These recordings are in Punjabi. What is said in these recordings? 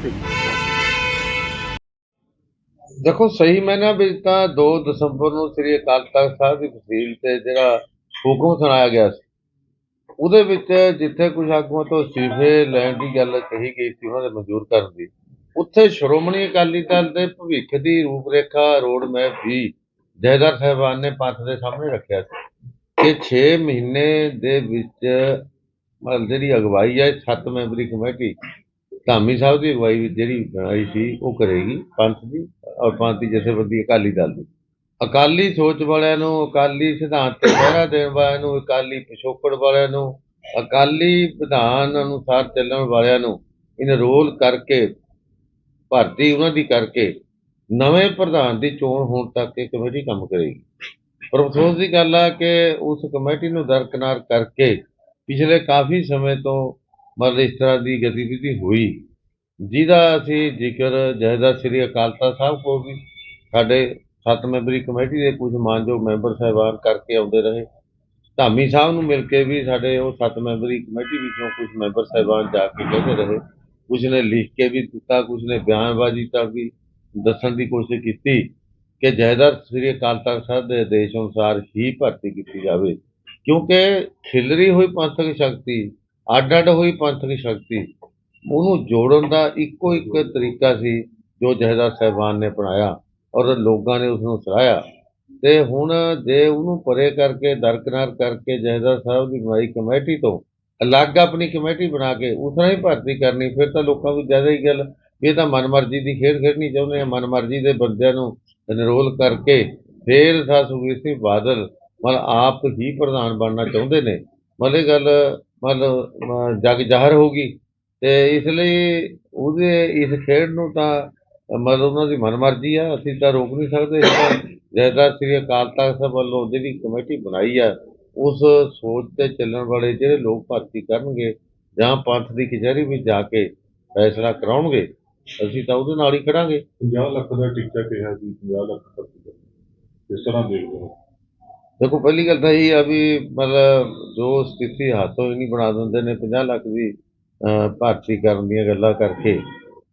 ਓਕੇ ਦੇਖੋ, ਸਹੀ ਮੈਨਾਂ ਵਿੱਚ ਤਾਂ 2 ਦਸੰਬਰ ਨੂੰ ਸ੍ਰੀ ਅਕਾਲ ਤਖਤ ਸਾਹਿਬ ਦੀ ਤਹਿਸੀਲ ਤੇ ਜਿਹੜਾ ਹੁਕਮ ਸੁਣਾਇਆ ਗਿਆ ਸੀ। ਉਹਦੇ ਵਿੱਚ ਜਿੱਥੇ ਕੁਝ ਆਗੂਆਂ ਤੋਂ ਅਸਤੀਫੇ ਲੈਣ ਦੀ ਗੱਲ ਕਹੀ ਗਈ ਸੀ, ਉਹਨਾਂ ਦੇ ਮਨਜ਼ੂਰ ਕਰਨ ਦੀ, ਉੱਥੇ ਸ਼੍ਰੋਮਣੀ ਅਕਾਲੀ ਦਲ ਦੇ ਭਵਿੱਖ ਦੀ ਰੂਪਰੇਖਾ ਰੋਡ ਮੈਪ ਵੀ ਜੈਦਾਰ ਸਾਹਿਬਾਨ ਨੇ ਪੰਥ ਦੇ ਸਾਹਮਣੇ ਰੱਖਿਆ ਸੀ ਕਿ 6 ਮਹੀਨੇ ਦੇ ਵਿੱਚ ਮਤਲਬ ਜਿਹੜੀ ਅਗਵਾਈ ਹੈ, ਸੱਤ ਮੈਂਬਰੀ ਕਮੇਟੀ ਧਾਮੀ ਸਾਹਿਬ ਦੀ ਅਗਵਾਈ ਵਿੱਚ ਜਿਹੜੀ ਬਣਾਈ ਸੀ, ਉਹ ਕਰੇਗੀ, ਪੰਥ ਦੀ ਔਰ ਪੰਥ ਦੀ ਜਥੇਬੰਦੀ ਅਕਾਲੀ ਦਲ ਦੀ। ਅਕਾਲੀ ਸੋਚ ਵਾਲਿਆਂ ਨੂੰ, ਅਕਾਲੀ ਸਿਧਾਂਤ ਤੇ ਪਹਿਰਾ ਦੇਣ ਵਾਲਿਆਂ ਨੂੰ, ਅਕਾਲੀ ਪਿਛੋਕੜ ਵਾਲਿਆਂ ਨੂੰ, ਅਕਾਲੀ ਵਿਧਾਨ ਅਨੁਸਾਰ ਚੱਲਣ ਵਾਲਿਆਂ ਨੂੰ, ਇਨਰੋਲ ਕਰਕੇ, ਭਰਤੀ ਉਹਨਾਂ ਦੀ ਕਰਕੇ, ਨਵੇਂ ਪ੍ਰਧਾਨ ਦੀ ਚੋਣ ਹੋਣ ਤੱਕ ਇਹ ਕਮੇਟੀ ਕੰਮ ਕਰੇਗੀ। ਪਰ ਅਫਸੋਸ ਦੀ ਗੱਲ ਆ ਕਿ ਉਸ ਕਮੇਟੀ ਨੂੰ ਦਰਕਨਾਰ ਕਰਕੇ ਪਿਛਲੇ ਕਾਫੀ ਸਮੇਂ ਤੋਂ ਮਤਲਬ ਇਸ ਤਰ੍ਹਾਂ ਦੀ ਗਤੀਵਿਧੀ ਹੋਈ। ਜਿਹਦਾ ਅਸੀਂ ਜ਼ਿਕਰ ਜਹਦਾ ਸ੍ਰੀ ਅਕਾਲ ਤਖਤ ਸਾਹਿਬ ਕੋਲ ਵੀ ਸਾਡੇ ਸੱਤ ਮੈਂਬਰੀ ਕਮੇਟੀ ਦੇ ਕੁਝ ਮਾਨਯੋਗ ਮੈਂਬਰ ਸਾਹਿਬਾਨ ਕਰਕੇ ਆਉਂਦੇ ਰਹੇ। ਧਾਮੀ ਸਾਹਿਬ ਨੂੰ ਮਿਲ ਕੇ ਵੀ ਸਾਡੇ ਉਹ ਸੱਤ ਮੈਂਬਰੀ ਕਮੇਟੀ ਵਿੱਚੋਂ ਕੁਝ ਮੈਂਬਰ ਸਾਹਿਬਾਨ ਜਾ ਕੇ ਕਹਿੰਦੇ ਰਹੇ। ਕੁਝ ਨੇ ਲਿਖ ਕੇ ਵੀ ਦਿੱਤਾ, ਕੁਝ ਨੇ ਬਿਆਨਬਾਜ਼ੀ ਤੱਕ ਵੀ ਦੱਸਣ ਦੀ ਕੋਸ਼ਿਸ਼ ਕੀਤੀ ਕਿ ਜਾਇਦਾਦ ਸ੍ਰੀ ਅਕਾਲ ਤਖਤ ਸਾਹਿਬ ਦੇ ਆਦੇਸ਼ ਅਨੁਸਾਰ ਹੀ ਭਰਤੀ ਕੀਤੀ ਜਾਵੇ। ਕਿਉਂਕਿ ਖਿਲਰੀ ਹੋਈ ਪੰਥਕ ਸ਼ਕਤੀ ਅੱਡ ਅੱਡ ਹੋਈ ਪੰਥਕ ਸ਼ਕਤੀ। ਉਹਨੂੰ ਜੋੜਨ ਦਾ ਇੱਕੋ ਇੱਕ ਤਰੀਕਾ ਸੀ ਜੋ ਜਹਦਾਰ ਸਾਹਿਬਾਨ ਨੇ ਅਪਣਾਇਆ ਔਰ ਲੋਕਾਂ ਨੇ ਉਸ ਨੂੰ ਸਰਾਹਿਆ। ਤੇ ਹੁਣ ਜੇ ਉਹਨੂੰ ਪਰੇ ਕਰਕੇ ਦਰਕਨਾਰ ਕਰਕੇ ਜਹਦਾਰ ਸਾਹਿਬ ਦੀ ਬਣਾਈ ਕਮੇਟੀ ਤੋਂ ਅਲੱਗ ਆਪਣੀ ਕਮੇਟੀ ਬਣਾ ਕੇ ਉਸ ਤਰ੍ਹਾਂ ਹੀ ਭਰਤੀ ਕਰਨੀ, ਫਿਰ ਤਾਂ ਲੋਕਾਂ ਨੂੰ ਜ਼ਿਆਦਾ ਹੀ ਗੱਲ ਵੀ ਇਹ ਤਾਂ ਮਨਮਰਜ਼ੀ ਦੀ ਖੇਡ ਖੇਡਣੀ ਚਾਹੁੰਦੇ ਆ ਮਨਮਰਜ਼ੀ ਦੇ ਬੰਦਿਆਂ ਨੂੰ ਐਨਰੋਲ ਕਰਕੇ ਫਿਰ ਸਾ ਸੁਖਬੀਰ ਸਿੰਘ ਬਾਦਲ ਮਤਲਬ ਆਪ ਹੀ ਪ੍ਰਧਾਨ ਬਣਨਾ ਚਾਹੁੰਦੇ ਨੇ। ਮਤਲਬ ਇਹ ਗੱਲ ਮਤਲਬ ਜਗ ਜ਼ਾਹਰ ਹੋ ਗਈ ਤੇ ਇਸ ਲਈ ਉਹਦੇ, ਇਸ ਖੇਡ ਨੂੰ ਤਾਂ, ਮਤਲਬ ਉਹਨਾਂ ਦੀ ਮਨਮਰਜ਼ੀ ਆ, ਅਸੀਂ ਤਾਂ ਰੋਕ ਨਹੀਂ ਸਕਦੇ। ਇਹ ਤਾਂ ਜੈਦਾਰ ਸ੍ਰੀ ਅਕਾਲ ਤਖਤ ਸਾਹਿਬ ਵੱਲੋਂ ਜਿਹੜੀ ਕਮੇਟੀ ਬਣਾਈ ਆ, ਉਸ ਸੋਚ ਤੇ ਚੱਲਣ ਵਾਲੇ ਜਿਹੜੇ ਲੋਕ ਭਰਤੀ ਕਰਨਗੇ ਜਾਂ ਪੰਥ ਦੀ ਕਚਹਿਰੀ ਵਿੱਚ ਜਾ ਕੇ ਫੈਸਲਾ ਕਰਾਉਣਗੇ, ਅਸੀਂ ਤਾਂ ਉਹਦੇ ਨਾਲ ਹੀ ਖੜਾਂਗੇ। 50 ਲੱਖ ਦਾ ਟਿਕਟਾ ਕਿਹਾ ਜੀ 50 ਲੱਖ ਤੱਕ ਕਿਸ ਤਰ੍ਹਾਂ ਦੇਖਦੇ ਹੋ ਦੇਖੋ ਪਹਿਲੀ ਗੱਲ ਤਾਂ ਇਹ ਆ ਵੀ ਮਤਲਬ ਜੋ ਸਥਿਤੀ ਹੱਥੋਂ ਹੀ ਨਹੀਂ ਬਣਾ ਦਿੰਦੇ ਨੇ 50 ਲੱਖ ਦੀ ਅਹ, ਭਰਤੀ ਕਰਨ ਦੀਆਂ ਗੱਲਾਂ ਕਰਕੇ।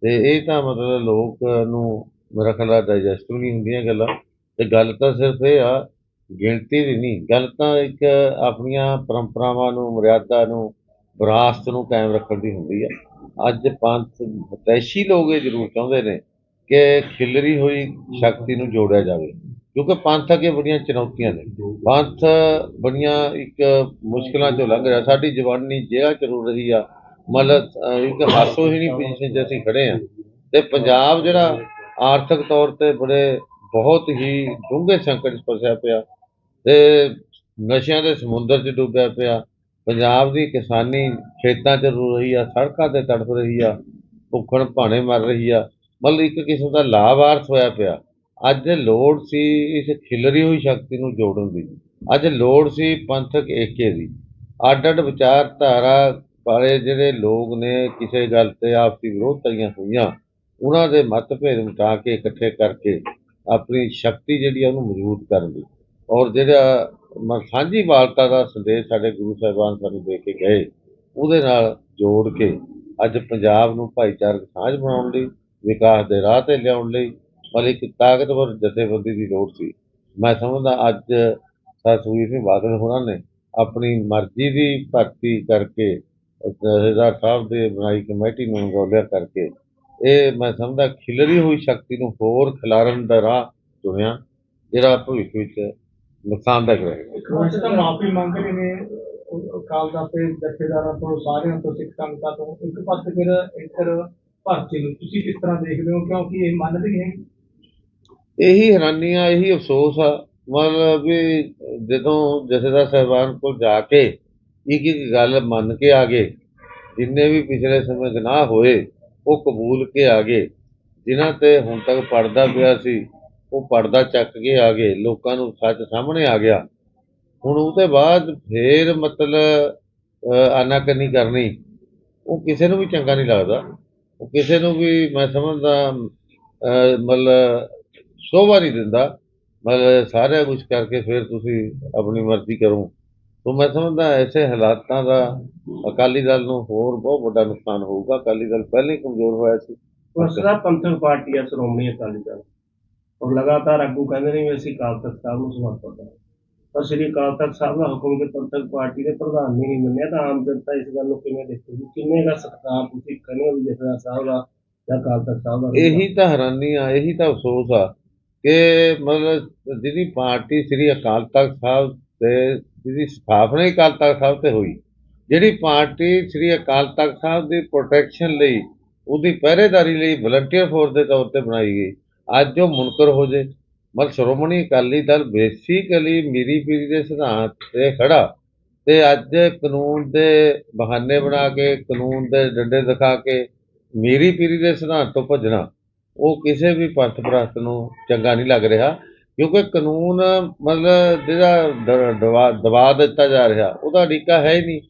ਤੇ ਇਹ ਤਾਂ ਮਤਲਬ ਲੋਕ ਨੂੰ ਮੇਰਾ ਖਿਆਲ ਆ ਡਾਈਜੈਸਟ ਨਹੀਂ ਹੁੰਦੀਆਂ ਗੱਲਾਂ। ਤੇ ਗੱਲ ਤਾਂ ਸਿਰਫ ਇਹ ਆ ਗਿਣਤੀ ਦੀ ਨਹੀਂ ਗੱਲ ਤਾਂ ਇੱਕ ਆਪਣੀਆਂ ਪਰੰਪਰਾਵਾਂ ਨੂੰ ਮਰਿਆਦਾ ਨੂੰ ਵਿਰਾਸਤ ਨੂੰ ਕਾਇਮ ਰੱਖਣ ਦੀ ਹੁੰਦੀ ਆ। ਅੱਜ ਪੰਥ ਹਤੈਸ਼ੀ ਲੋਕ ਇਹ ਜ਼ਰੂਰ ਚਾਹੁੰਦੇ ਨੇ ਕਿ ਖਿਲਰੀ ਹੋਈ ਸ਼ਕਤੀ ਨੂੰ ਜੋੜਿਆ ਜਾਵੇ। ਕਿਉਂਕਿ ਪੰਥ ਅੱਗੇ ਬੜੀਆਂ ਚੁਣੌਤੀਆਂ ਨੇ। ਪੰਥ ਬੜੀਆਂ ਇੱਕ ਮੁਸ਼ਕਲਾਂ ਚੋਂ ਲੰਘ ਰਿਹਾ। ਸਾਡੀ ਜਵਾਨੀ ਜੇਲ੍ਹਾਂ ਚ ਰੁਲ ਰਹੀ ਆ। ਮਤਲਬ ਇੱਕ ਹਾਸੋਹੀਣੀ ਪੋਜੀਸ਼ਨ 'ਚ ਅਸੀਂ ਖੜੇ ਆ ਤੇ ਪੰਜਾਬ ਜਿਹੜਾ ਆਰਥਿਕ ਤੌਰ ਤੇ ਬੜੇ ਬਹੁਤ ਹੀ ਡੂੰਘੇ ਸੰਕਟ 'ਚ ਫਸਿਆ ਪਿਆ। ਤੇ ਨਸ਼ਿਆਂ ਦੇ ਸਮੁੰਦਰ 'ਚ ਡੁੱਬਿਆ ਪਿਆ। ਪੰਜਾਬ ਦੀ ਕਿਸਾਨੀ ਖੇਤਾਂ 'ਚ ਰੁਲ ਰਹੀ ਆ। ਸੜਕਾਂ ਤੇ ਤੜਫ ਰਹੀ ਆ। ਭੁੱਖਣ ਭਾਣੇ ਮਰ ਰਹੀ ਆ। ਮਤਲਬ ਇੱਕ ਕਿਸਮ ਦਾ ਲਾਭਾਰਥ ਹੋਇਆ ਪਿਆ। ਅੱਜ ਲੋੜ ਸੀ ਇਸ ਖਿਲਰੀ ਹੋਈ ਸ਼ਕਤੀ ਨੂੰ ਜੋੜਨ ਦੀ। ਅੱਜ ਲੋੜ ਸੀ ਪੰਥਕ ਏਕੇ ਦੀ। ਅੱਡ ਅੱਡ ਵਿਚਾਰਧਾਰਾ ਵਾਲੇ ਜਿਹੜੇ ਲੋਕ ਨੇ, ਕਿਸੇ ਗੱਲ ਤੇ ਆਪਸੀ ਵਿਰੋਧਤਾਈਆਂ ਹੋਈਆਂ, ਉਹਨਾਂ ਦੇ ਮਤਭੇਦ ਮਿਟਾ ਕੇ ਇਕੱਠੇ ਕਰਕੇ ਆਪਣੀ ਸ਼ਕਤੀ ਜਿਹੜੀ ਆ ਉਹਨੂੰ ਮਜ਼ਬੂਤ ਕਰਨ ਦੀ। ਔਰ ਜਿਹੜਾ ਮ- ਸਾਂਝੀ ਵਾਲਤਾ ਦਾ ਸੰਦੇਸ਼ ਸਾਡੇ ਗੁਰੂ ਸਾਹਿਬਾਨ ਸਾਨੂੰ ਦੇ ਕੇ ਗਏ, ਉਹਦੇ ਨਾਲ ਜੋੜ ਕੇ ਅੱਜ ਪੰਜਾਬ ਨੂੰ ਭਾਈਚਾਰਕ ਸਾਂਝ ਬਣਾਉਣ ਲਈ, ਵਿਕਾਸ ਦੇ ਰਾਹ ਤੇ ਲਿਆਉਣ ਲਈ ਮਤਲਬ ਇੱਕ ਤਾਕਤਵਰ ਜਥੇਬੰਦੀ ਦੀ ਲੋੜ ਸੀ। ਮੈਂ ਸਮਝਦਾ ਅੱਜ ਸਰ ਸੁਖਬੀਰ ਸਿੰਘ ਬਾਦਲ ਹੋਰਾਂ ਨੇ ਆਪਣੀ ਮਰਜ਼ੀ ਦੀ ਭਰਤੀ ਕਰਕੇ ਜਥੇਦਾਰ ਸਾਹਿਬ ਦੇ ਬਣਾਈ ਕਮੇਟੀ ਨੂੰ ਅਣਗੌਲਿਆ ਕਰਕੇ, ਇਹ ਮੈਂ ਸਮਝਦਾ ਖਿਲਰੀ ਹੋਈ ਸ਼ਕਤੀ ਨੂੰ ਹੋਰ ਖਿਲਾਰਨ ਦਾ ਰਾਹ ਚੁਣਿਆ, ਜਿਹੜਾ ਭਵਿੱਖ ਵਿੱਚ ਨੁਕਸਾਨਦਾਇਕ ਰਹੇਗਾ ਵੈਸੇ ਤਾਂ ਮਾਫੀ ਮੰਗ ਰਹੇ ਨੇ ਉਹ ਅਕਾਲ ਤਖਤ ਜਥੇਦਾਰਾਂ ਤੋਂ, ਸਾਰਿਆਂ ਤੋਂ, ਸਿੱਖ ਸੰਗਤਾਂ ਤੋਂ। ਇੱਕ ਪਾਸੇ ਫਿਰ ਇੱਧਰ ਭਰਤੀ ਨੂੰ ਤੁਸੀਂ ਕਿਸ ਤਰ੍ਹਾਂ ਦੇਖਦੇ ਹੋ? ਕਿਉਂਕਿ ਇਹ ਮੰਨਦੇ ਨਹੀਂ। ਹੈਗੇ ਇਹੀ ਹੈਰਾਨੀ ਆ, ਇਹੀ ਅਫਸੋਸ ਆ। ਮਤਲਬ ਵੀ ਜਦੋਂ ਜਥੇਦਾਰ ਸਾਹਿਬਾਨ ਕੋਲ ਜਾ ਕੇ ਇੱਕ ਇੱਕ ਗੱਲ ਮੰਨ ਕੇ ਆ ਗਏ, ਜਿੰਨੇ ਵੀ ਪਿਛਲੇ ਸਮੇਂ ਗੁਨਾਹ ਹੋਏ, ਉਹ ਕਬੂਲ ਕੇ ਆ ਗਏ। ਜਿਨ੍ਹਾਂ ਤੇ ਹੁਣ ਤੱਕ ਪੜਦਾ ਪਿਆ ਸੀ, ਉਹ ਪਰਦਾ ਚੱਕ ਕੇ ਆ ਗਏ। ਲੋਕਾਂ ਨੂੰ ਸੱਚ ਸਾਹਮਣੇ ਆ ਗਿਆ। ਹੁਣ ਉਹ ਤੋਂ ਬਾਅਦ ਫੇਰ ਮਤਲਬ ਆਨਾਕਨੀ ਕਰਨੀ, ਉਹ ਕਿਸੇ ਨੂੰ ਵੀ ਚੰਗਾ ਨਹੀਂ ਲੱਗਦਾ। ਉਹ ਕਿਸੇ ਨੂੰ ਵੀ ਮੈਂ ਸਮਝਦਾ ਮਤਲਬ ਸ਼ੋਭਾ ਨਹੀਂ ਦਿੰਦਾ। ਮਤਲਬ ਸਾਰਾ ਕੁਝ ਕਰਕੇ ਫਿਰ ਤੁਸੀਂ ਆਪਣੀ ਮਰਜ਼ੀ ਕਰੋ। ਤੋਂ ਮੈਂ ਸਮਝਦਾ ਐਸੇ ਹਾਲਾਤਾਂ ਦਾ ਅਕਾਲੀ ਦਲ ਨੂੰ ਹੋਰ ਬਹੁਤ ਵੱਡਾ ਨੁਕਸਾਨ ਹੋਊਗਾ। ਅਕਾਲੀ ਦਲ ਪਹਿਲਾਂ ਹੀ ਕਮਜ਼ੋਰ ਹੋਇਆ ਸੀ। ਉਸਦਾ ਪੰਥਕ ਪਾਰਟੀ ਆ ਸ਼੍ਰੋਮਣੀ ਅਕਾਲੀ ਦਲ। ਔਰ ਲਗਾਤਾਰ ਆਗੂ ਕਹਿੰਦੇ ਨੇ ਵੀ ਅਸੀਂ ਅਕਾਲ ਤਖਤ ਸਾਹਿਬ ਨੂੰ ਸਮਰਪਿਤ ਹਾਂ। ਪਰ ਸ੍ਰੀ ਅਕਾਲ ਤਖਤ ਸਾਹਿਬ ਦਾ ਹੁਕਮ ਕਿ ਪੰਥਕ ਪਾਰਟੀ ਦੇ ਪ੍ਰਧਾਨ ਨੇ ਨਹੀਂ ਮੰਨਿਆ ਤਾਂ ਆਮ ਜਨਤਾ ਇਸ ਗੱਲ ਨੂੰ ਕਿਵੇਂ ਦੇਖੇਗੀ ਕਿੰਨੇ ਦਾ ਸਤਿਕਾਰ ਤੁਸੀਂ ਕਹਿੰਦੇ ਹੋ ਜਥੇਦਾਰ ਸਾਹਿਬ ਦਾ ਜਾਂ ਅਕਾਲ ਤਖਤ ਸਾਹਿਬ ਦਾ ਇਹੀ ਤਾਂ ਹੈਰਾਨੀ ਆ ਇਹੀ ਤਾਂ ਅਫਸੋਸ ਆ ਕਿ ਮਤਲਬ ਜਿਹੜੀ ਪਾਰਟੀ ਸ੍ਰੀ ਅਕਾਲ ਤਖਤ ਸਾਹਿਬ ਤੇ ਜਿਹਦੀ ਸਥਾਪਨਾ ਹੀ ਅਕਾਲ ਤਖਤ ਸਾਹਿਬ ਤੇ ਹੋਈ, ਜਿਹੜੀ ਪਾਰਟੀ ਸ੍ਰੀ ਅਕਾਲ ਤਖਤ ਸਾਹਿਬ ਦੀ ਪ੍ਰੋਟੈਕਸ਼ਨ ਲਈ, ਉਹਦੀ ਪਹਿਰੇਦਾਰੀ ਲਈ ਵਲੰਟੀਅਰ ਫੋਰਸ ਦੇ ਤੌਰ ਤੇ ਬਣਾਈ ਗਈ। ਅੱਜ ਉਹ ਮੁਨਕਰ ਹੋ ਜੇ। ਮਤਲਬ ਸ਼੍ਰੋਮਣੀ ਅਕਾਲੀ ਦਲ ਬੇਸਿਕਲੀ ਮੀਰੀ ਪੀਰੀ ਦੇ ਸਿਧਾਂਤ ਤੇ ਖੜਾ ਤੇ ਅੱਜ ਕਾਨੂੰਨ ਦੇ ਬਹਾਨੇ ਬਣਾ ਕੇ, ਕਾਨੂੰਨ ਦੇ ਡੰਡੇ ਦਿਖਾ ਕੇ ਮੀਰੀ ਪੀਰੀ ਦੇ ਸਿਧਾਂਤ ਤੋਂ ਭੱਜਣਾ। ਉਹ ਕਿਸੇ ਵੀ ਪੰਥ ਪ੍ਰਸਤ ਨੂੰ ਚੰਗਾ ਨਹੀਂ ਲੱਗ ਰਿਹਾ, ਕਿਉਂਕਿ ਕਾਨੂੰਨ ਮਤਲਬ ਜਿਹੜਾ ਦ- ਦਬਾ ਦਬਾ ਦਿੱਤਾ ਜਾ ਰਿਹਾ ਉਹਦਾ ਅੜਿੱਕਾ ਹੈ ਹੀ ਨਹੀਂ।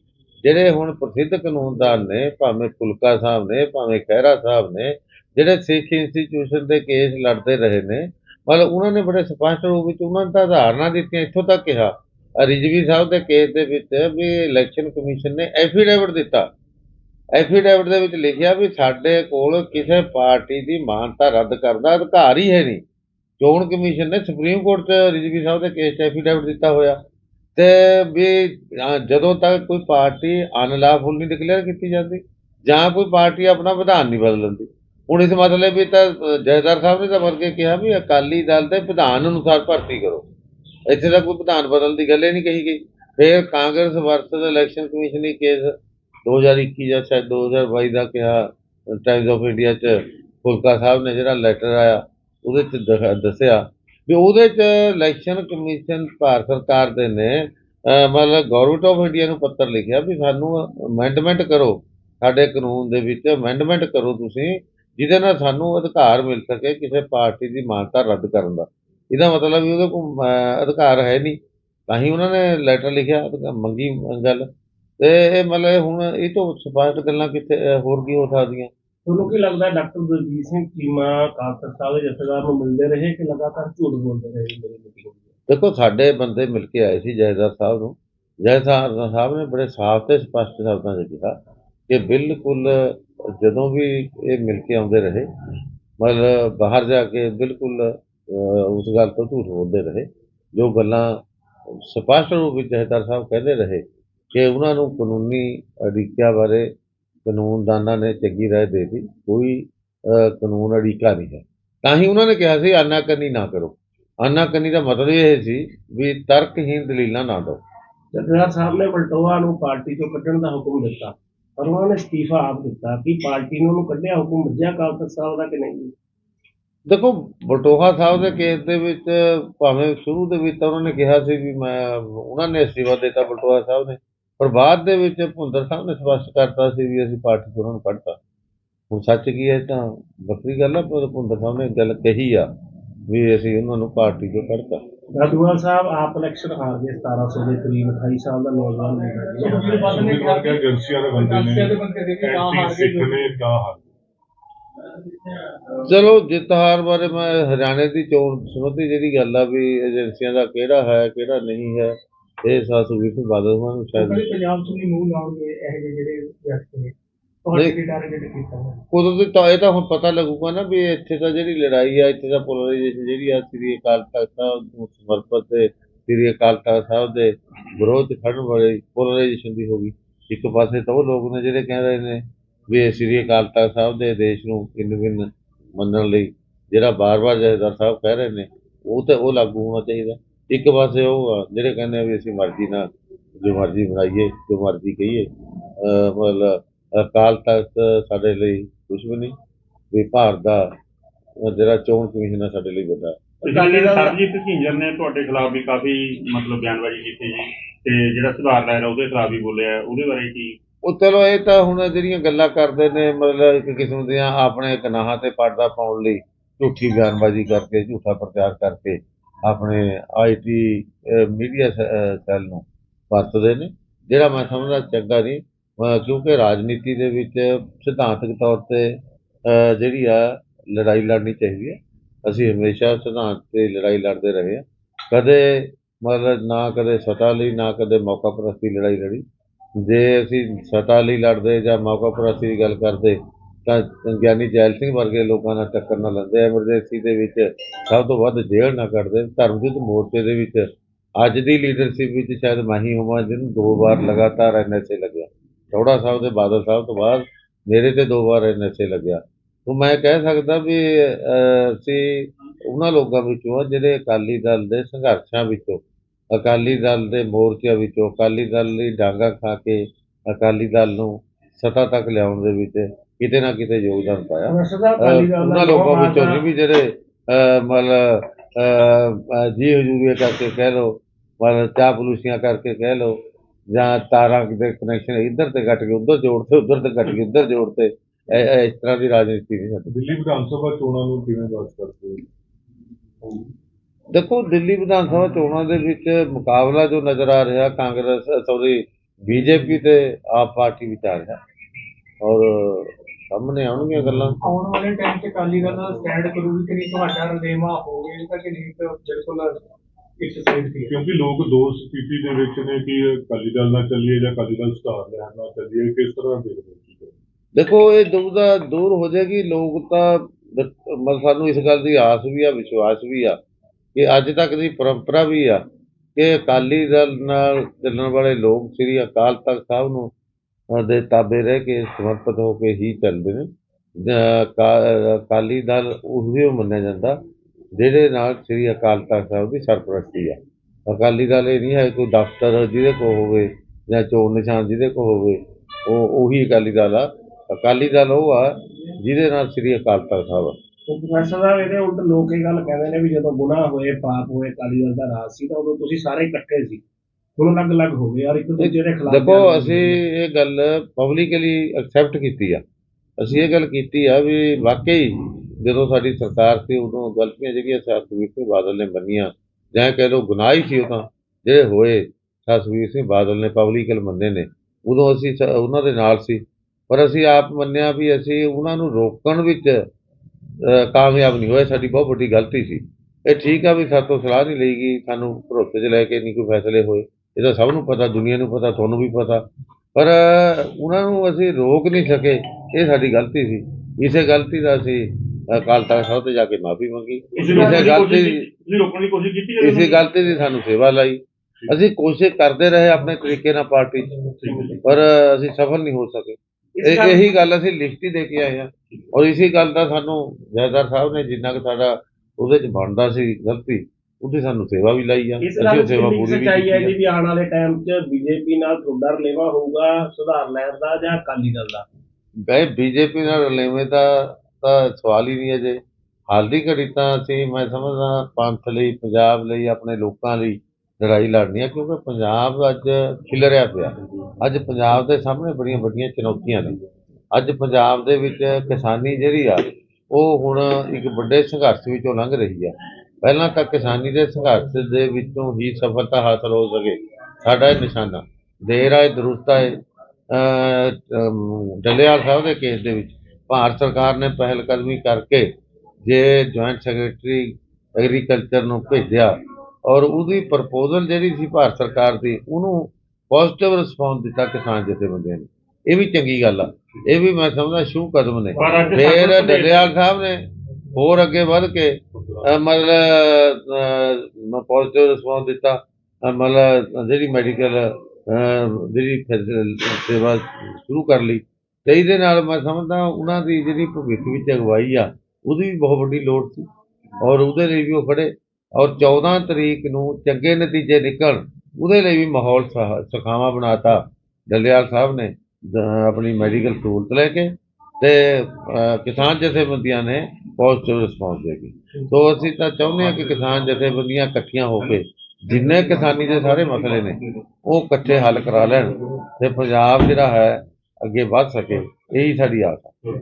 ਜਿਹੜੇ ਹੁਣ ਪ੍ਰਸਿੱਧ ਕਾਨੂੰਨਦਾਨ ਨੇ, ਭਾਵੇਂ ਫੁਲਕਾ ਸਾਹਿਬ ਨੇ, ਭਾਵੇਂ ਖਹਿਰਾ ਸਾਹਿਬ ਨੇ, ਜਿਹੜੇ ਸਿੱਖ ਇੰਸਟੀਚਿਊਸ਼ਨ ਦੇ ਕੇਸ ਲੜਦੇ ਰਹੇ ਨੇ, ਮਤਲਬ ਉਹਨਾਂ ਨੇ ਬੜੇ ਸਪਸ਼ਟ ਰੂਪ ਵਿੱਚ ਉਹਨਾਂ ਨੇ ਤਾਂ ਉਦਾਹਰਨਾਂ ਦਿੱਤੀਆਂ, ਇੱਥੋਂ ਤੱਕ ਕਿਹਾ। ਰਿਜ਼ਵੀ ਸਾਹਿਬ ਦੇ ਕੇਸ ਦੇ ਵਿੱਚ ਵੀ ਇਲੈਕਸ਼ਨ ਕਮਿਸ਼ਨ ਨੇ ਐਫੀਡੇਵਿਟ ਦਿੱਤਾ। ਐਫੀਡੇਵਿਟ ਦੇ ਵਿੱਚ ਲਿਖਿਆ ਵੀ ਸਾਡੇ ਕੋਲ ਕਿਸੇ ਪਾਰਟੀ ਦੀ ਮਾਨਤਾ ਰੱਦ ਕਰਦਾ ਅਧਿਕਾਰ ਹੀ ਹੈ ਨਹੀਂ। ਚੋਣ ਕਮਿਸ਼ਨ ਨੇ ਸੁਪਰੀਮ ਕੋਰਟ 'ਚ ਰਿਜ਼ਵੀ ਸਾਹਿਬ ਦੇ ਕੇਸ 'ਚ ਐਫੀਡੇਵਿਟ ਦਿੱਤਾ ਹੋਇਆ। ਤੇ ਵੀ ਜਦੋਂ ਤੱਕ ਕੋਈ ਪਾਰਟੀ ਅਨਲਾਫੁਲ ਨਹੀਂ ਡਿਕਲੇਅਰ ਕੀਤੀ ਜਾਂਦੀ ਜਾਂ ਕੋਈ ਪਾਰਟੀ ਆਪਣਾ ਵਿਧਾਨ ਨਹੀਂ ਬਦਲ ਲੈਂਦੀ ਹੁਣ ਇਸ ਮਸਲੇ ਵੀ ਤਾਂ ਅਹ, ਜਥੇਦਾਰ ਸਾਹਿਬ ਨੇ ਤਾਂ ਵਰਗੇ ਕਿਹਾ ਵੀ ਅਕਾਲੀ ਦਲ ਦੇ ਵਿਧਾਨ ਅਨੁਸਾਰ ਭਰਤੀ ਕਰੋ। ਇੱਥੇ ਤਾਂ ਕੋਈ ਵਿਧਾਨ ਬਦਲਣ ਦੀ ਗੱਲ ਹੀ ਨਹੀਂ ਕਹੀ ਗਈ। ਫਿਰ ਕਾਂਗਰਸ ਵਰਸਸ ਇਲੈਕਸ਼ਨ ਕਮਿਸ਼ਨ ਦੀ ਕੇਸ 2021 ਜਾਂ ਸ਼ਾਇਦ 2022 ਦਾ ਕਿਹਾ ਟਾਈਮਸ ਆਫ ਇੰਡੀਆ 'ਚ ਫੁਲਕਾ ਸਾਹਿਬ ਨੇ ਜਿਹੜਾ ਲੈਟਰ ਆਇਆ, ਉਹਦੇ 'ਚ ਦਖ- ਦੱਸਿਆ ਵੀ ਉਹਦੇ 'ਚ ਇਲੈਕਸ਼ਨ ਕਮਿਸ਼ਨ ਭਾਰਤ ਸਰਕਾਰ ਦੇ ਨੇ ਮਤਲਬ ਗਵਰਨਮੈਂਟ ਆਫ ਇੰਡੀਆ ਨੂੰ ਪੱਤਰ ਲਿਖਿਆ ਵੀ ਸਾਨੂੰ ਅਮੈਂਡਮੈਂਟ ਕਰੋ, ਸਾਡੇ ਕਾਨੂੰਨ ਦੇ ਵਿੱਚ ਅਮੈਂਡਮੈਂਟ ਕਰੋ ਤੁਸੀਂ, ਜਿਹਦੇ ਨਾਲ ਸਾਨੂੰ ਅਧਿਕਾਰ ਮਿਲ ਸਕੇ ਕਿਸੇ ਪਾਰਟੀ ਦੀ ਮਾਨਤਾ ਰੱਦ ਕਰਨ ਦਾ। ਇਹਦਾ ਮਤਲਬ ਵੀ ਉਹਦੇ ਕੋਲ ਅਧਿਕਾਰ ਹੈ ਨਹੀਂ। ਤਾਂ ਹੀ ਉਹਨਾਂ ਨੇ ਲੈਟਰ ਲਿਖਿਆ ਅਧਿਕਾਰ ਮੰਗੀ ਗੱਲ। ਤੇ ਇਹ ਮਤਲਬ ਹੁਣ ਇਹ ਤੋਂ ਸਪਸ਼ਟ ਗੱਲਾਂ ਕਿੱਥੇ ਹੋਰ ਕੀ ਹੋ ਸਕਦੀਆਂ? ਤੁਹਾਨੂੰ ਕੀ ਲੱਗਦਾ ਡਾਕਟਰ ਦਲਜੀਤ ਸਿੰਘ ਚੀਮਾ ਤਖਤ ਸਾਹਿਬ ਦੇ ਜਥੇਦਾਰ ਨੂੰ ਮਿਲਦੇ ਰਹੇ ਕਿ ਲਗਾਤਾਰ ਝੂਠ ਬੋਲਦੇ ਰਹੇ ਦੇਖੋ ਸਾਡੇ ਬੰਦੇ ਮਿਲ ਕੇ ਆਏ ਸੀ ਜੈਦਾਰ ਸਾਹਿਬ ਨੂੰ। ਜੈਦਾਰ ਸਾਹਿਬ ਨੇ ਬੜੇ ਸਾਫ਼ ਤੇ ਸਪਸ਼ਟ ਸ਼ਬਦਾਂ 'ਚ ਕਿਹਾ ਕਿ ਬਿਲਕੁਲ ਜਦੋਂ ਵੀ ਇਹ ਮਿਲ ਕੇ ਆਉਂਦੇ ਰਹੇ ਮਤਲਬ ਬਾਹਰ ਜਾ ਕੇ ਬਿਲਕੁਲ ਉਸ ਗੱਲ ਤੋਂ ਝੂਠ ਬੋਲਦੇ ਰਹੇ। ਜੋ ਗੱਲਾਂ ਸਪਸ਼ਟ ਰੂਪ ਵਿੱਚ ਜੈਦਾਰ ਸਾਹਿਬ ਕਹਿੰਦੇ ਰਹੇ ਕਿ ਉਹਨਾਂ ਨੂੰ ਕਾਨੂੰਨੀ ਅੜਿੱਕਿਆਂ ਬਾਰੇ ਕਾਨੂੰਨਦਾਨਾਂ ਨੇ ਚੰਗੀ ਰਾਏ ਦੇ ਦਿੱਤੀ ਕੋਈ ਕਾਨੂੰਨ ਅੜਿੱਕਾ ਨਹੀਂ ਹੈ। ਤਾਂ ਹੀ ਉਹਨਾਂ ਨੇ ਕਿਹਾ ਸੀ ਆਨਾਕਾਨੀ ਨਾ ਕਰੋ। ਆਨਾਕਾਨੀ ਦਾ ਮਤਲਬ ਇਹ ਸੀ ਵੀ ਤਰਕਹੀਨ ਦਲੀਲਾਂ ਨਾ ਦਿਓ। ਜਥੇਦਾਰ ਸਾਹਿਬ ਨੇ ਬਲਟੋਆ ਨੂੰ ਪਾਰਟੀ ਚੋਂ ਕੱਢਣ ਦਾ ਹੁਕਮ ਦਿੱਤਾ ਪਰ ਉਹਨਾਂ ਨੇ ਅਸਤੀਫਾ ਆਪ ਦਿੱਤਾ ਕਿ ਪਾਰਟੀ ਨੇ ਉਹਨੂੰ ਕੱਢਿਆ ਹੁਕਮ ਅਕਾਲ ਤਖਤ ਸਾਹਿਬ ਦਾ ਕਿ ਨਹੀਂ? ਦੇਖੋ ਬਟੋਹਾ ਸਾਹਿਬ ਦੇ ਕੇਸ ਦੇ ਵਿੱਚ ਭਾਵੇਂ ਸ਼ੁਰੂ ਦੇ ਵਿੱਚ ਤਾਂ ਉਹਨਾਂ ਨੇ ਕਿਹਾ ਸੀ ਵੀ ਮੈਂ ਉਹਨਾਂ ਨੇ ਅਸਤੀਫਾ ਦਿੱਤਾ ਬਟੋਹਾ ਸਾਹਿਬ ਨੇ। ਪਰ ਬਾਅਦ ਦੇ ਵਿੱਚ ਭੁੰਦਰ ਸਾਹਿਬ ਨੇ ਸਪਸ਼ਟ ਕਰਤਾ ਸੀ ਵੀ ਅਸੀਂ ਉਹਨਾਂ ਨੂੰ ਕੱਢਤਾ ਹੁਣ ਸੱਚ ਕੀ ਹੈ ਤਾਂ ਵੱਖਰੀ ਗੱਲ ਹੈ ਪਰ ਭੁੰਦਰ ਸਾਹਿਬ ਨੇ ਗੱਲ ਕਹੀ ਆ ਵੀ ਅਸੀਂ ਉਹਨਾਂ ਨੂੰ ਪਾਰਟੀ ਤੋਂ ਕੱਢਤਾ ਰਾਜੂਵਾਲ ਸਾਹਿਬ ਆਪ ਇਲੈਕਸ਼ਨ ਹਾਰ ਗਏ 1700 ਦੇ ਕਰੀਬ 28 ਸਾਲ ਦਾ ਨੌਜਵਾਨ ਮੁੰਡਾ ਜੀ ਏਜੰਸੀਆਂ ਦੇ ਬੰਦੇ ਨੇ ਏਜੰਸੀਆਂ ਦੇ ਹਾਰ। ਚਲੋ ਜਿੱਤ ਹਾਰ ਬਾਰੇ ਮੈਂ ਹਰਿਆਣੇ ਦੀ ਚੋਣ ਸੰਬੰਧੀ ਜਿਹੜੀ ਗੱਲ ਆ ਵੀ ਏਜੰਸੀਆਂ ਦਾ ਕਿਹੜਾ ਹੈ ਕਿਹੜਾ ਨਹੀਂ ਹੈ ਇਹ ਸਾਸੂ ਵੀ ਬਾਦਲ ਹੋਣਾ ਨੂੰ ਸ਼ਾਇਦ ਕਹਿੰਦੇ ਪੰਜਾਬ ਤੋਂ ਨਹੀਂ ਮੂੰਹ ਲਾਉਣਗੇ ਇਹ ਜਿਹੇ ਜਿਹੜੇ ਵਿਅਕਤੀ ਨੇ। ਤੁਹਾਡੇ ਕੀ ਟਾਰਗੇਟ ਕੀਤਾ ਹੈ ਉਦੋਂ ਤੇ ਤਾਂ ਇਹ ਤਾਂ ਹੁਣ ਪਤਾ ਲੱਗੂਗਾ ਨਾ ਵੀ ਇੱਥੇ ਤਾਂ ਜਿਹੜੀ ਲੜਾਈ ਆ ਇੱਥੇ ਤਾਂ ਪੋਲਰਾਈਜੇਸ਼ਨ ਜਿਹੜੀ ਆ ਸ੍ਰੀ ਅਕਾਲ ਤਖਤ ਸਾਹਿਬ ਨੂੰ ਸਮਰਪਿਤ ਤੇ ਸ੍ਰੀ ਅਕਾਲ ਤਖਤ ਸਾਹਿਬ ਦੇ ਵਿਰੋਧ 'ਚ ਖੜਨ ਵਾਲੀ ਪੋਲਰਾਈਜੇਸ਼ਨ ਦੀ ਹੋ ਗਈ। ਇੱਕ ਪਾਸੇ ਤਾਂ ਉਹ ਲੋਕ ਨੇ ਜਿਹੜੇ ਕਹਿ ਰਹੇ ਨੇ ਵੀ ਸ੍ਰੀ ਅਕਾਲ ਤਖਤ ਸਾਹਿਬ ਦੇ ਦੇਸ਼ ਨੂੰ ਕਿੰਨ ਕਿੰਨ ਮੰਨਣ ਲਈ ਜਿਹੜਾ ਬਾਰ-ਬਾਰ ਜਥੇਦਾਰ ਸਾਹਿਬ ਕਹਿ ਰਹੇ ਨੇ ਉਹ ਤੇ ਉਹ ਲਾਗੂ ਹੋਣਾ ਚਾਹੀਦਾ। ਇੱਕ ਪਾਸੇ ਉਹ ਆ ਜਿਹੜੇ ਕਹਿੰਦੇ ਆ ਵੀ ਅਸੀਂ ਮਰਜ਼ੀ ਨਾਲ ਜੋ ਮਰਜ਼ੀ ਬਣਾਈਏ ਜੋ ਮਰਜ਼ੀ ਕਹੀਏ ਮਤਲਬ ਅਕਾਲ ਤਖਤ ਸਾਡੇ ਲਈ ਕੁਛ ਵੀ ਨਹੀਂ ਵੀ ਭਾਰਤ ਦਾ ਜਿਹੜਾ ਚੋਣ ਕਮਿਸ਼ਨ ਆ ਸਾਡੇ ਲਈ ਵੱਡਾ। ਅਕਾਲੀ ਦਲ ਸਰਜੀਤ ਢਿੰਜਰ ਨੇ ਤੁਹਾਡੇ ਖਿਲਾਫ ਵੀ ਕਾਫੀ ਮਤਲਬ ਬਿਆਨਬਾਜ਼ੀ ਕੀਤੀ ਜੀ ਤੇ ਜਿਹੜਾ ਸੁਧਾਰ ਲਹਿਰ ਉਹਦੇ ਖਿਲਾਫ ਵੀ ਬੋਲਿਆ ਉਹਦੇ ਬਾਰੇ ਕੀ? ਉਹ ਚਲੋ ਇਹ ਤਾਂ ਹੁਣ ਜਿਹੜੀਆਂ ਗੱਲਾਂ ਕਰਦੇ ਨੇ ਮਤਲਬ ਇੱਕ ਕਿਸਮ ਦੀਆਂ ਆਪਣੇ ਗੁਨਾਹਾਂ ਤੇ ਪਰਦਾ ਪਾਉਣ ਲਈ ਝੂਠੀ ਬਿਆਨਬਾਜ਼ੀ ਕਰਕੇ ਝੂਠਾ ਪ੍ਰਚਾਰ ਕਰਕੇ ਆਪਣੇ ਆਈਟੀ ਮੀਡੀਆ ਸੈੱਲ ਨੂੰ ਵਰਤਦੇ ਨੇ। ਜਿਹੜਾ ਮੈਂ ਸਮਝਦਾ ਚੰਗਾ ਨਹੀਂ ਕਿਉਂਕਿ ਰਾਜਨੀਤੀ ਦੇ ਵਿੱਚ ਸਿਧਾਂਤਕ ਤੌਰ ਤੇ ਜਿਹੜੀ ਆ, ਲੜਾਈ ਲੜਨੀ ਚਾਹੀਦੀ ਹੈ। ਅਸੀਂ ਹਮੇਸ਼ਾ ਸਿਧਾਂਤ ਤੇ ਲੜਾਈ ਲੜਦੇ ਰਹੇ ਹਾਂ। ਕਦੇ ਮਤਲਬ ਨਾ ਕਦੇ ਸਤਾ ਲਈ, ਨਾ ਕਦੇ ਮੌਕਾ ਪ੍ਰਸਤੀ ਲੜਾਈ ਲੜੀ। ਜੇ ਅਸੀਂ ਸਤਾ ਲਈ ਲੜਦੇ ਜਾਂ ਮੌਕਾ ਪ੍ਰਸਤੀ ਦੀ ਗੱਲ ਕਰਦੇ ਤਾਂ ਗਿਆਨੀ ਜੈਲ ਸਿੰਘ ਵਰਗੇ ਲੋਕਾਂ ਨਾਲ ਟੱਕਰ ਨਾ ਲੈਂਦੇ, ਐਮਰਜੈਂਸੀ ਦੇ ਵਿੱਚ ਸਭ ਤੋਂ ਵੱਧ ਜੇਲ੍ਹ ਨਾ ਕੱਢਦੇ ਧਰਮ ਯੁੱਧ ਮੋਰਚੇ ਦੇ ਵਿੱਚ ਅੱਜ ਦੀ ਲੀਡਰਸ਼ਿਪ ਵਿੱਚ ਸ਼ਾਇਦ ਮੈਂ ਹੀ ਹੋਵਾਂ, ਜਿਹਨੂੰ ਦੋ ਵਾਰ ਲਗਾਤਾਰ ਐਨਐਸਏ ਲੱਗਿਆ। ਚੌੜਾ ਸਾਹਿਬ ਦੇ ਬਾਦਲ ਸਾਹਿਬ ਤੋਂ ਬਾਅਦ ਮੇਰੇ ਤੇ ਦੋ ਵਾਰ ਐਨਐਸਏ ਲੱਗਿਆ। ਤਾਂ ਮੈਂ ਕਹਿ ਸਕਦਾ ਵੀ ਅਸੀਂ ਉਹਨਾਂ ਲੋਕਾਂ ਵਿੱਚੋਂ ਆ ਜਿਹੜੇ ਅਕਾਲੀ ਦਲ ਦੇ ਸੰਘਰਸ਼ਾਂ ਵਿੱਚੋਂ, ਅਕਾਲੀ ਦਲ ਦੇ ਮੋਰਚਿਆਂ ਵਿੱਚੋਂ, ਅਕਾਲੀ ਦਲ ਲਈ ਡਾਂਗਾ ਖਾ ਕੇ ਅਕਾਲੀ ਦਲ ਨੂੰ ਸੱਤਾ ਤੱਕ ਲਿਆਉਣ ਦੇ ਵਿੱਚ ਕਿਤੇ ਨਾ ਕਿਤੇ ਯੋਗਦਾਨ ਪਾਇਆ। ਉਹਨਾਂ ਲੋਕਾਂ ਵਿੱਚੋਂ ਨਹੀਂ ਵੀ ਜਿਹੜੇ ਮਤਲਬ ਜੀ ਹਜ਼ੂਰੀਆਂ ਕਰਕੇ ਕਹਿ ਲਓ ਮਤਲਬ ਚਾਹ ਪਲੂਸੀਆਂ ਕਰਕੇ ਕਹਿ ਲਓ ਜਾਂ ਤਾਰਾਂ ਦੇ ਕਨੈਕਸ਼ਨ ਇੱਧਰ ਤੇ ਕੱਟ ਕੇ ਉੱਧਰ ਜੋੜਤੇ ਉੱਧਰ ਤੇ ਉੱਧਰ ਜੋੜਤੇ ਇਹ- ਇਹ ਇਸ ਤਰ੍ਹਾਂ ਦੀ ਰਾਜਨੀਤੀ ਨਹੀਂ ਸਾਡੀ ਦਿੱਲੀ ਵਿਧਾਨ ਸਭਾ ਚੋਣਾਂ ਨੂੰ ਕਿਵੇਂ ਦੱਸ ਕਰਦੇ ਹੋ? ਦੇਖੋ ਦਿੱਲੀ ਵਿਧਾਨ ਸਭਾ ਚੋਣਾਂ ਦੇ ਵਿੱਚ ਮੁਕਾਬਲਾ ਜੋ ਨਜ਼ਰ ਆ ਰਿਹਾ ਕਾਂਗਰਸ ਸੌਰੀ ਬੀਜੇਪੀ ਤੇ ਆਪ ਪਾਰਟੀ ਵਿੱਚ ਆ ਰਿਹਾ। ਔਰ ਸਾਹਮਣੇ ਆਉਣਗੀਆਂ ਗੱਲਾਂ ਆਉਣ ਵਾਲੇ ਟਾਈਮ 'ਚ ਅਕਾਲੀ ਦਲ ਦਾ ਸਟੈਂਡ ਕਰੂਗੀ ਕਿ ਨਹੀਂ ਤੁਹਾਡਾ ਰਲੇਵਾ ਹੋਵੇਗਾ ਕਿ ਨਹੀਂ ਤੇ ਬਿਲਕੁਲ ਇੱਕ ਸਾਈਡ ਤੇ। ਕਿਉਂਕਿ ਲੋਕ ਦੋ ਸਥਿਤੀ ਦੇ ਵਿੱਚ ਨੇ ਕਿ ਅਕਾਲੀ ਦਲ ਨਾਲ ਚੱਲੀਏ ਜਾਂ ਅਕਾਲੀ ਦਲ ਸਟਾਰ ਲੈਣ ਨਾਲ ਚੱਲੀਏ ਕਿਸ ਤਰ੍ਹਾਂ ਦੇਖਦੇ? ਦੇਖੋ ਇਹ ਦੁਬਿਧਾ ਦੂਰ ਹੋ ਜਾਏਗੀ ਲੋਕ ਤਾਂ ਮਤਲਬ ਸਾਨੂੰ ਇਸ ਗੱਲ ਦੀ ਆਸ ਵੀ ਆ ਵਿਸ਼ਵਾਸ ਵੀ ਆ ਕਿ ਅੱਜ ਤੱਕ ਦੀ ਪਰੰਪਰਾ ਵੀ ਆ ਕਿ ਅਕਾਲੀ ਦਲ ਨਾਲ ਚੱਲਣ ਵਾਲੇ ਲੋਕ ਸ੍ਰੀ ਅਕਾਲ ਤਖਤ ਸਾਹਿਬ ਨੂੰ ਦੇ ਤਾਬੇ ਰਹਿ ਕੇ ਸਮਰਪਿਤ ਹੋ ਕੇ ਹੀ ਚੱਲਦੇ ਨੇ। ਅਕਾਲੀ ਦਲ ਉਹੀ ਮੰਨਿਆ ਜਾਂਦਾ, ਜਿਹਦੇ ਨਾਲ ਸ੍ਰੀ ਅਕਾਲ ਤਖਤ ਸਾਹਿਬ ਦੀ ਸਰਪ੍ਰਸਤੀ ਆ। ਅਕਾਲੀ ਦਲ ਇਹ ਨਹੀਂ ਹੈ ਕੋਈ ਦਫ਼ਤਰ ਜਿਹਦੇ ਕੋਲ ਹੋਵੇ ਜਾਂ ਚੋਣ ਨਿਸ਼ਾਨ ਜਿਹਦੇ ਕੋਲ ਹੋਵੇ, ਉਹ, ਉਹੀ ਅਕਾਲੀ ਦਲ ਆ। ਅਕਾਲੀ ਦਲ ਉਹ ਆ ਜਿਹਦੇ ਨਾਲ ਸ੍ਰੀ ਅਕਾਲ ਤਖਤ ਸਾਹਿਬ ਆ। ਪ੍ਰੋਫੈਸਰ ਸਾਹਿਬ, ਇਹਦੇ ਉਲਟ ਲੋਕ ਇਹ ਗੱਲ ਕਹਿੰਦੇ ਨੇ ਵੀ ਜਦੋਂ ਗੁਨਾਹ ਹੋਏ, ਪਾਪ ਹੋਏ, ਅਕਾਲੀ ਦਲ ਦਾ ਰਾਜ ਸੀ, ਤਾਂ ਉਦੋਂ ਤੁਸੀਂ ਸਾਰੇ ਇਕੱਠੇ ਸੀ। ਹੁਣ ਅਲੱਗ-ਅਲੱਗ ਹੋ ਗਏ ਔਰ ਇੱਕ ਦੂਜੇ ਦੇ ਖਿਲਾਫ ਦੇਖੋ ਅਸੀਂ ਇਹ ਗੱਲ ਪਬਲਿਕਲੀ ਐਕਸੈਪਟ ਕੀਤੀ ਆ। ਅਸੀਂ ਇਹ ਗੱਲ ਕੀਤੀ ਆ ਵੀ ਵਾਕਈ ਜਦੋਂ ਸਾਡੀ ਸਰਕਾਰ ਸੀ ਉਦੋਂ ਗਲਤੀਆਂ ਜਿਹੜੀਆਂ ਸੁਖਬੀਰ ਸਿੰਘ ਬਾਦਲ ਨੇ ਮੰਨੀਆਂ ਜਾਂ ਕਹਿ ਲਓ ਗੁਨਾਹ ਹੀ ਸੀ ਉਹ ਤਾਂ ਜਿਹੜੇ ਹੋਏ ਸੁਖਬੀਰ ਸਿੰਘ ਬਾਦਲ ਨੇ ਪਬਲਿਕਲ ਮੰਨੇ ਨੇ ਉਦੋਂ ਅਸੀਂ ਉਹਨਾਂ ਦੇ ਨਾਲ ਸੀ। ਪਰ ਅਸੀਂ ਆਪ ਮੰਨਿਆ ਵੀ ਅਸੀਂ ਉਹਨਾਂ ਨੂੰ ਰੋਕਣ ਵਿੱਚ ਕਾਮਯਾਬ ਨਹੀਂ ਹੋਏ ਸਾਡੀ ਬਹੁਤ ਵੱਡੀ ਗਲਤੀ ਸੀ। ਇਹ ਠੀਕ ਆ ਵੀ ਸਾਤੋਂ ਸਲਾਹ ਨਹੀਂ ਲਈ ਗਈ ਸਾਨੂੰ ਭਰੋਸੇ 'ਚ ਲੈ ਕੇ ਨਹੀਂ ਕੋਈ ਫੈਸਲੇ ਹੋਏ। ਇਹ ਤਾਂ ਸਭ ਨੂੰ ਪਤਾ ਦੁਨੀਆ ਨੂੰ ਪਤਾ ਤੁਹਾਨੂੰ ਵੀ ਪਤਾ। ਪਰ ਉਹਨਾਂ ਨੂੰ ਅਸੀਂ ਰੋਕ ਨਹੀਂ ਸਕੇ। ਇਹ ਸਾਡੀ ਗਲਤੀ ਸੀ। ਇਸੇ ਗਲਤੀ ਦਾ ਅਸੀਂ ਅਕਾਲ ਤਖਤ ਸਾਹਿਬ ਤੇ ਜਾ ਕੇ ਮਾਫੀ ਮੰਗੀ। ਇਸੇ ਗਲਤੀ ਦੀ ਰੋਕਣ ਦੀ ਕੋਸ਼ਿਸ਼ ਕੀਤੀ ਇਸੇ ਗਲਤੀ ਦੀ ਸਾਨੂੰ ਸੇਵਾ ਲਾਈ। ਅਸੀਂ ਕੋਸ਼ਿਸ਼ ਕਰਦੇ ਰਹੇ ਆਪਣੇ ਤਰੀਕੇ ਨਾਲ ਪਾਰਟੀ ਪਰ ਅਸੀਂ ਸਫਲ ਨਹੀਂ ਹੋ ਸਕੇ। ਇਹ ਗੱਲ- ਇਹੀ ਗੱਲ ਅਸੀਂ ਲਿਖਤੀ ਦੇ ਕੇ ਆਏ ਹਾਂ। ਔਰ ਇਸੇ ਗੱਲ ਦਾ ਸਾਨੂੰ ਜੈਦਾਰ ਸਾਹਿਬ ਨੇ ਜਿੰਨਾ ਕੁ ਸਾਡਾ ਉਹਦੇ 'ਚ ਬਣਦਾ ਸੀ ਗਲਤੀ ਉਹਦੀ ਸਾਨੂੰ ਸੇਵਾ ਵੀ ਲਾਈ ਆ ਇਸ ਅਸੀਂ ਉਹ ਸੇਵਾ ਪੂਰੀ ਵੀ ਸੱਚਾਈ ਹੈ ਕੀਤੀ ਜੀ ਆ। ਵੀ ਆਉਣ ਵਾਲੇ ਟਾਈਮ 'ਚ ਬੀਜੇਪੀ ਨਾਲ ਤੁਹਾਡਾ ਰਲੇਵਾ ਹੋਊਗਾ ਸੁਧਾਰ ਲੈਣ ਦਾ ਜਾਂ ਅਕਾਲੀ ਦਲ ਦਾ? ਬਈ ਬੀਜੇਪੀ ਨਾਲ ਰਲੇਵੇਂ ਦਾ ਤਾਂ ਸਵਾਲ ਹੀ ਨਹੀਂ ਹੈ ਜੇ। ਹਾਲ ਦੀ ਘੜੀ ਤਾਂ ਅਸੀਂ ਮੈਂ ਸਮਝਦਾ ਪੰਥ ਲਈ ਪੰਜਾਬ ਲਈ ਆਪਣੇ ਲੋਕਾਂ ਲਈ ਲੜਾਈ ਲੜਨੀ ਹੈ ਕਿਉਂਕਿ ਪੰਜਾਬ ਅੱਜ ਖਿਲਰਿਆ ਪਿਆ। ਅੱਜ ਪੰਜਾਬ ਦੇ ਸਾਹਮਣੇ ਬੜੀਆਂ ਵੱਡੀਆਂ ਚੁਣੌਤੀਆਂ ਨੇ। ਅੱਜ ਪੰਜਾਬ ਦੇ ਵਿੱਚ ਕਿਸਾਨੀ ਜਿਹੜੀ ਆ ਉਹ ਹੁਣ ਇੱਕ ਵੱਡੇ ਸੰਘਰਸ਼ ਵਿੱਚੋਂ ਲੰਘ ਰਹੀ ਆ। ਪਹਿਲਾਂ ਤਾਂ ਕਿਸਾਨੀ ਦੇ ਸੰਘਰਸ਼ ਦੇ ਵਿੱਚੋਂ ਹੀ ਸਫਲਤਾ ਹਾਸਲ ਹੋ ਸਕੇ। ਸਾਡਾ ਇਹ ਨਿਸ਼ਾਨਾ ਦੇਰ ਆਏ ਦਰੁਸਤ ਆਏ ਡੱਲੇਵਾਲ ਸਾਹਿਬ ਦੇ ਕੇਸ ਦੇ ਵਿੱਚ ਭਾਰਤ ਸਰਕਾਰ ਨੇ ਪਹਿਲ ਕਦਮੀ ਕਰਕੇ ਜੇ ਜੁਆਇੰਟ ਸੈਕਟਰੀ ਐਗਰੀਕਲਚਰ ਨੂੰ ਭੇਜਿਆ ਔਰ ਉਹਦੀ ਪ੍ਰਪੋਜ਼ਲ ਜਿਹੜੀ ਸੀ ਭਾਰਤ ਸਰਕਾਰ ਦੀ ਉਹਨੂੰ ਪੋਜ਼ਿਟਿਵ ਰਿਸਪੌਂਸ ਦਿੱਤਾ ਕਿਸਾਨ ਜਥੇਬੰਦੀਆਂ ਨੇ। ਇਹ ਵੀ ਚੰਗੀ ਗੱਲ ਆ। ਇਹ ਵੀ ਮੈਂ ਸਮਝਦਾ ਸ਼ੁਭ ਕਦਮ ਨੇ। ਫਿਰ ਡੱਲੇਵਾਲ ਸਾਹਿਬ ਨੇ ਹੋਰ ਅੱਗੇ ਵੱਧ ਕੇ ਮਤਲਬ ਪੋਜ਼ਿਟਿਵ ਰਿਸਪੌਂਸ ਦਿੱਤਾ ਮਤਲਬ ਜਿਹੜੀ ਮੈਡੀਕਲ ਜਿਹੜੀ ਫੈਸਿਲ- ਸੇਵਾ ਸ਼ੁਰੂ ਕਰ ਲਈ। ਤੇ ਇਹਦੇ ਨਾਲ ਮੈਂ ਸਮਝਦਾ ਉਹਨਾਂ ਦੀ ਜਿਹੜੀ ਭਵਿੱਖ ਵਿੱਚ ਅਗਵਾਈ ਆ, ਉਹਦੀ ਵੀ ਬਹੁਤ ਵੱਡੀ ਲੋੜ ਸੀ। ਔਰ ਉਹਦੇ ਲਈ ਵੀ ਉਹ ਖੜੇ। ਔਰ 14 ਤਰੀਕ ਨੂੰ ਚੰਗੇ ਨਤੀਜੇ ਨਿਕਲਣ, ਉਹਦੇ ਲਈ ਵੀ ਮਾਹੌਲ ਸਹਾ- ਸੁਖਾਵਾਂ ਬਣਾਤਾ। ਡੱਲੇਵਾਲ ਸਾਹਿਬ ਨੇ ਆਪਣੀ ਮੈਡੀਕਲ ਸਹੂਲਤ ਲੈ ਕੇ। ਤੇ ਕਿਸਾਨ ਜਥੇਬੰਦੀਆਂ ਨੇ ਪੋਜ਼ਿਟਿਵ ਰਿਸਪੌਂਸ ਦੇ ਕੇ। ਸੋ ਅਸੀਂ ਤਾਂ ਚਾਹੁੰਦੇ ਹਾਂ ਕਿ ਕਿਸਾਨ ਜਥੇਬੰਦੀਆਂ ਇਕੱਠੀਆਂ ਹੋ ਕੇ ਜਿੰਨੇ ਕਿਸਾਨੀ ਦੇ ਸਾਰੇ ਮਸਲੇ ਨੇ, ਉਹ ਇਕੱਠੇ ਹੱਲ ਕਰਾ ਲੈਣ ਤੇ ਪੰਜਾਬ ਜਿਹੜਾ ਹੈ ਅੱਗੇ ਵੱਧ ਸਕੇ, ਇਹੀ ਸਾਡੀ ਆਸ ਹੈ